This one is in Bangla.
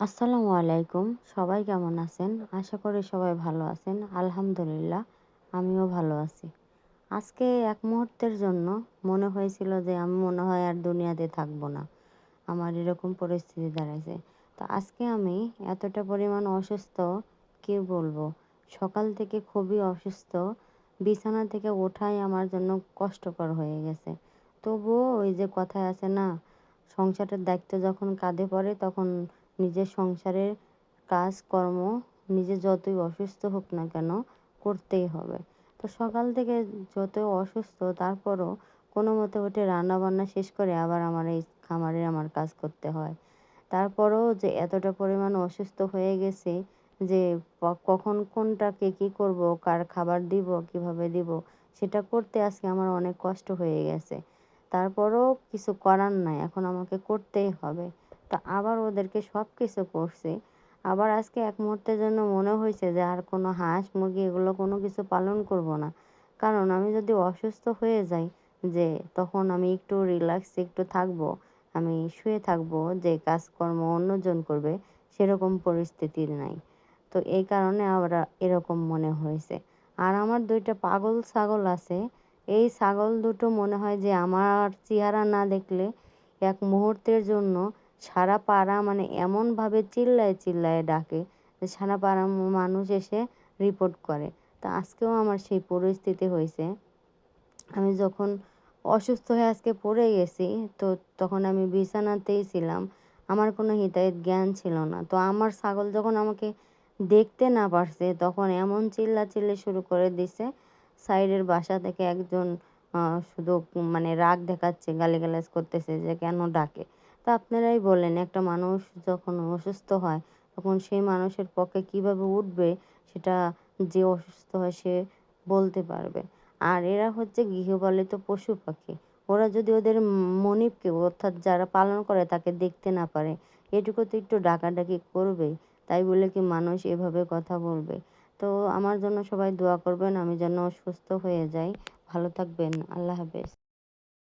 আসসালামু আলাইকুম। সবাই কেমন আছেন? আশা করি সবাই ভালো আছেন। আলহামদুলিল্লাহ, আমিও ভালো আছি। আজকে এক মুহূর্তের জন্য মনে হয়েছিল যে আমি মনে হয় আর দুনিয়াতে থাকব না। আমার এরকম পরিস্থিতি দাঁড়াইছে। তো আজকে আমি এতটা পরিমাণ অসুস্থ কি বলব? সকাল থেকে খুবই অসুস্থ। বিছানা থেকে ওঠাই আমার জন্য কষ্টকর হয়ে গেছে। তবুও ওই যে কথায় আছে না, সংসারের দায়িত্ব যখন কাঁধে পড়ে তখন নিজের সংসারের কাজকর্ম, নিজে যতই অসুস্থ হোক না কেন করতেই হবে। তো সকাল থেকে যতই অসুস্থ, তারপরও কোনো মতে উঠে রান্নাবান্না শেষ করে আবার আমার এই খামারে আমার কাজ করতে হয়। তারপরেও যে এতটা পরিমাণ অসুস্থ হয়ে গেছে যে কখন কোনটাকে কী করব, কার খাবার দিব, কীভাবে দিব, সেটা করতে আজকে আমার অনেক কষ্ট হয়ে গেছে। তারপরও কিছু করার নাই, এখন আমাকে করতেই হবে। তা আবার ওদেরকে সব কিছু করছি। আবার আজকে এক মুহূর্তের জন্য মনে হয়েছে যে আর কোনো হাঁস মুরগি এগুলো কোনো কিছু পালন করব না। কারণ আমি যদি অসুস্থ হয়ে যাই, যে তখন আমি একটু রিল্যাক্স একটু থাকব, আমি শুয়ে থাকব, যে কাজকর্ম অন্যজন করবে, সেরকম পরিস্থিতি নাই। তো এই কারণে আবার এরকম মনে হয়েছে। আর আমার দুইটা পাগল ছাগল আছে। এই ছাগল দুটো মনে হয় যে আমার চেহারা না দেখলে এক মুহূর্তের জন্য সারা পাড়া মানে এমনভাবে চিল্লায় চিল্লায় ডাকে যে সারা পাড়া মানুষ এসে রিপোর্ট করে। তা আজকেও আমার সেই পরিস্থিতি হয়েছে। আমি যখন অসুস্থ হয়ে আজকে পড়ে গেছি, তো তখন আমি বিছানাতেই ছিলাম। আমার কোনো হিতাহিত জ্ঞান ছিল না। তো আমার ছাগল যখন আমাকে দেখতে না পারছে, তখন এমন চিল্লা চিল্লি শুরু করে দিছে, সাইডের বাসা থেকে একজন শুধু মানে রাগ দেখাচ্ছে, গালিগালাজ করতেছে যে কেন ডাকে। তা আপনারাই বলেন, একটা মানুষ যখন অসুস্থ হয়, তখন সেই মানুষের পক্ষে কীভাবে উঠবে সেটা যে অসুস্থ হয় সে বলতে পারবে। আর এরা হচ্ছে গৃহপালিত পশু পাখি। ওরা যদি ওদের মনিবকে, অর্থাৎ যারা পালন করে তাকে দেখতে না পারে, এটুকু তো একটু ডাকাডাকি করবেই। তাই বলে কি মানুষ এভাবে কথা বলবে? তো আমার জন্য সবাই দোয়া করবেন, আমি যেন সুস্থ হয়ে যাই। ভালো থাকবেন, আল্লাহ হাফেজ।